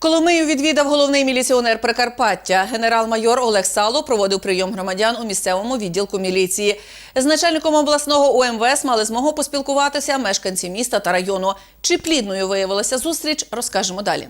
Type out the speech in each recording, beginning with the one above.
Коломию відвідав головний міліціонер Прикарпаття. Генерал-майор Олег Сало проводив прийом громадян у місцевому відділку міліції. З начальником обласного ОМВС мали змогу поспілкуватися мешканці міста та району. Чи плідною виявилася зустріч, розкажемо далі.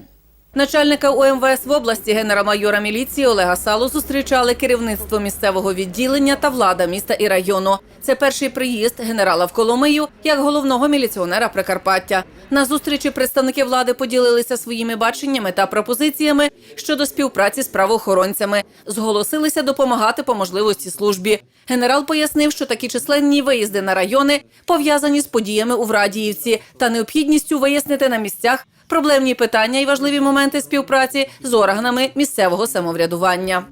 Начальника УМВС в області генерал-майора міліції Олега Сало зустрічали керівництво місцевого відділення та влада міста і району. Це перший приїзд генерала в Коломию як головного міліціонера Прикарпаття. На зустрічі представники влади поділилися своїми баченнями та пропозиціями щодо співпраці з правоохоронцями. Зголосилися допомагати по можливості службі. Генерал пояснив, що такі численні виїзди на райони пов'язані з подіями у Врадіївці та необхідністю вияснити на місцях проблемні питання і важливі моменти співпраці з органами місцевого самоврядування.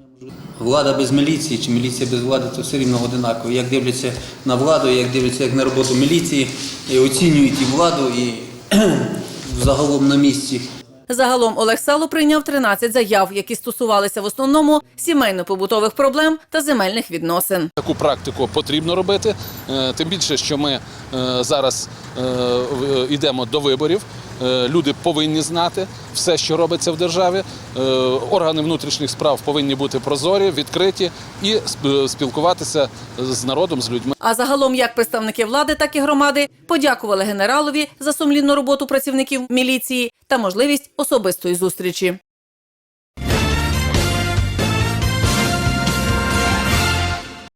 Влада без міліції чи міліція без влади це все рівно одинаково. Як дивляться на владу, як дивляться як на роботу міліції, і оцінюють і владу, і загалом на місці. Загалом Олег Сало прийняв 13 заяв, які стосувалися в основному сімейно-побутових проблем та земельних відносин. Таку практику потрібно робити, е, тим більше, що ми е, зараз е, в- йдемо до виборів. Е, Люди повинні знати все, що робиться в державі. Е, Органи внутрішніх справ повинні бути прозорі, відкриті і сп- спілкуватися з народом, з людьми. А загалом, як представники влади, так і громади подякували генералові за сумлінну роботу працівників міліції та можливість особистої зустрічі.